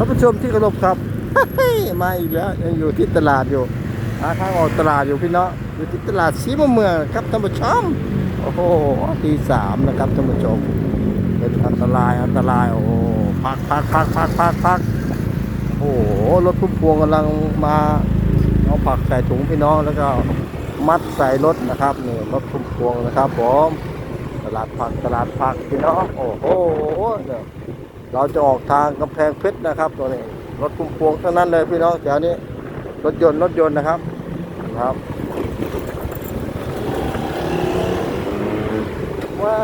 ท่านผู้ชมที่เคารพครับมาอีกแล้วยังอยู่ที่ตลาดอยู่หาทางออกตลาดอยู่พี่เนาะอยู่ที่ตลาดสีมเมืองครับท่านผู้ชมโอ้โหตีสามนะครับท่านผู้ชมเป็นอันตรายอันตรายโอ้โหพักพักพักพักพักพักโอ้โหรถพุ่มพวงกำลังมาเอาผักใส่ถุงพี่น้องแล้วก็มัดใส่รถนะครับนี่รถพุ่มพวงนะครับผมตลาดผักตลาดผักพี่น้องโอ้โหเนี่ย เราจะออกทางกำแพงเพชรนะครับตัวนี้รถพุ่มพวงทั้งนั้นเลยพี่น้องแถวนี้รถยนต์รถยนต์นะครับนะครับว้า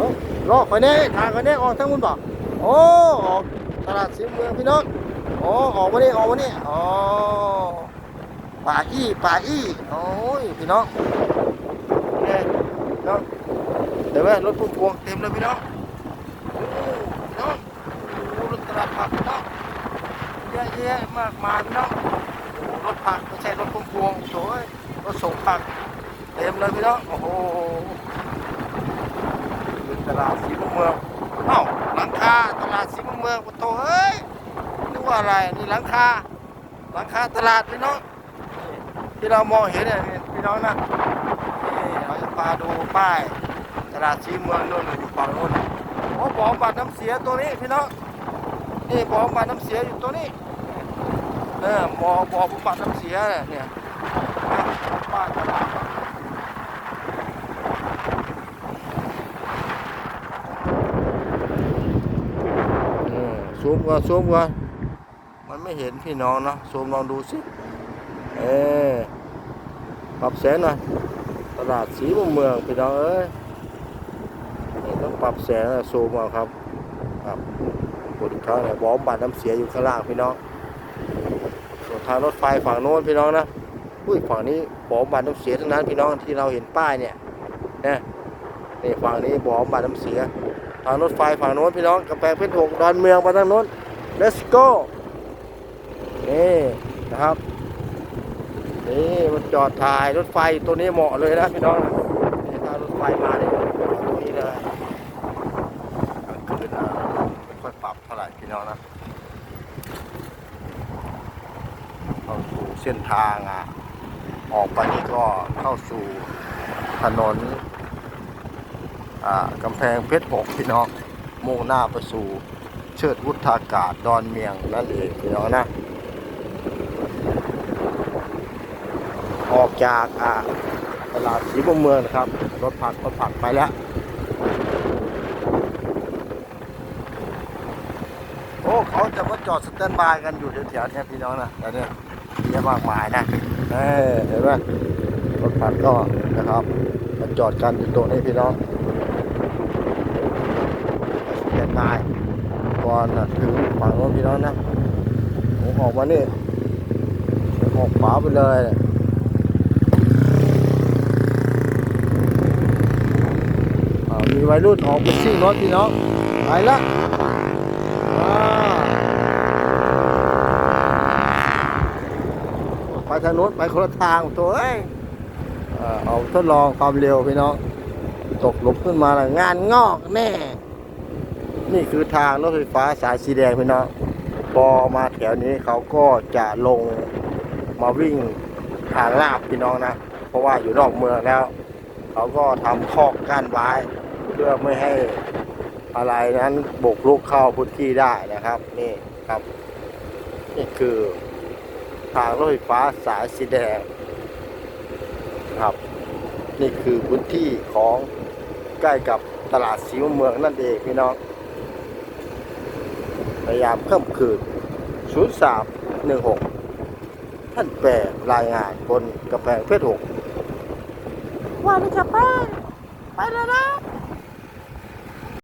วลอกไปเนี่ทางไปเนี่ออกทั้งมุนบอกโอ้ออกตลาดสีเมืองพี่น้องโอ้ออกมานี่ออกมานี่อ๋อป่าอี้ป่าอี้โอ้ยพี่น้องเนี่ยพี่น้องเดี๋ยวแม่รถพุ่มพวงเต็มเลยพี่น้องโอ้พี่น้อง โอ้รถตลาดผักเนาะเยอะ แยะมากมายเนาะรถผักไม่ใช่รถพุ่มพวงโถ่ยรถส่งผักเต็มเลยพี่น้องโอ้โหเป็นตลาดสีเมืองเอ้าหลังคาตลาดสีเมืองโถเอ้ยนึกว่าอะไรนี่หลังคาหลังคาตลาดพี่น้องที่เรามองเห็นเนี่ยนี่พี่น้องนะเราจะพาดูป้ายตลาดสีเมืองนู่นอยู่ฝั่งนู้นโอ้บ่อบัดน้ำเสียตัวนี้พี่น้องนี่บ่อบัดน้ำเสียอยู่ตัวนี้ ออบ่อบ่อบำบัดน้ำเสียเนี่ยบ้านตลาดอืมซูมก่อนซูมก่อนมันไม่เห็นพี่น้องเนาะซูมลองดูสิ เออปรับแสงหน่อยตลาดสีมุมเมืองพี่น้องเอ้ยต้องปรับแสงและซูมเอาครับ ครับกดอีกครั้งเนี่ยบอมบัดน้ำเสียอยู่ข้างล่างพี่น้อง ทางรถไฟฝั่งโน้นพี่น้องนะอุ้ยฝั่งนี้บอมบัดน้ำเสียทั้งนั้นพี่น้องที่เราเห็นป้ายเนี่ยนะนี่ฝั่งนี้บอมบัดน้ำเสีย ทางรถไฟฝั่งโน้นพี่น้องกำแพงเพชรหกดอนเมืองไปทางโน้น let's go นี่นะครับนี่มันจอดถ่ายรถไฟตัวนี้เหมาะเลยนะพี่น้องนะนี่ถ้ารถไฟมาเนี่ยตรงนี้เลยกลางคืนนะไม่ค่อยปรับเท่าไหร่พี่น้องนะ เข้าสู่เส้นทางอะออกไปนี่ก็เข้าสู่ถนนอ่ากำแพงเพชรหกพี่น้องมุ่งหน้าไปสู่เชิดวุฒากาศดอนเมียงนั่นเองพี่น้องนะออกจากอ่าตลาดสีบุมเมืองนะครับ รถผักรถผักไปแล้ว โอ้ เขาจะมาจอดสแตนบายกันอยู่แถวๆเนี้พี่น้องนะแต่เนี่ย เยอะมากมายนะเออเห็นไหมรถผักก็นะครับมาจอดกันอยู่ตรงนี้พี่น้องสแตนบายก่อนนะถึงฝั่งโน้นพี่น้องนะผมออกมานี่ออกขวาไปเลยมีวัยรุ่นออกไปซิ่งรถพี่น้องไปละ ทางโน้นไปคนละทางตัวเอ้ยอ่าเอาทดลองความเร็วพี่น้องตกหลุมขึ้นมาละงานงอกแน่ นี่คือทางรถไฟฟ้าสายสีแดงพี่น้องพอมาแถวนี้เขาก็จะลงมาวิ่งทางลาบพี่น้องนะ เพราะว่าอยู่นอกเมืองแล้ว เขาก็ทำคอกกั้นไว้ เพื่อไม่ให้อะไรนั้นบุกรุกเข้าพื้นที่ได้นะครับ นี่ครับ นี่คือ ทางรถไฟฟ้าสายสีแดงครับ นี่คือพื้นที่ของใกล้กับตลาดสีเมืองนั่นเองพี่น้องพยายามเพิ่มคืน 0316 ท่านแปลรายงานบนกระแพงเพชรหกว่าเลยจ้ะป้าไปแล้วนะ